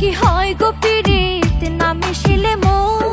কি হয় গোপীরে নামে শিলে মন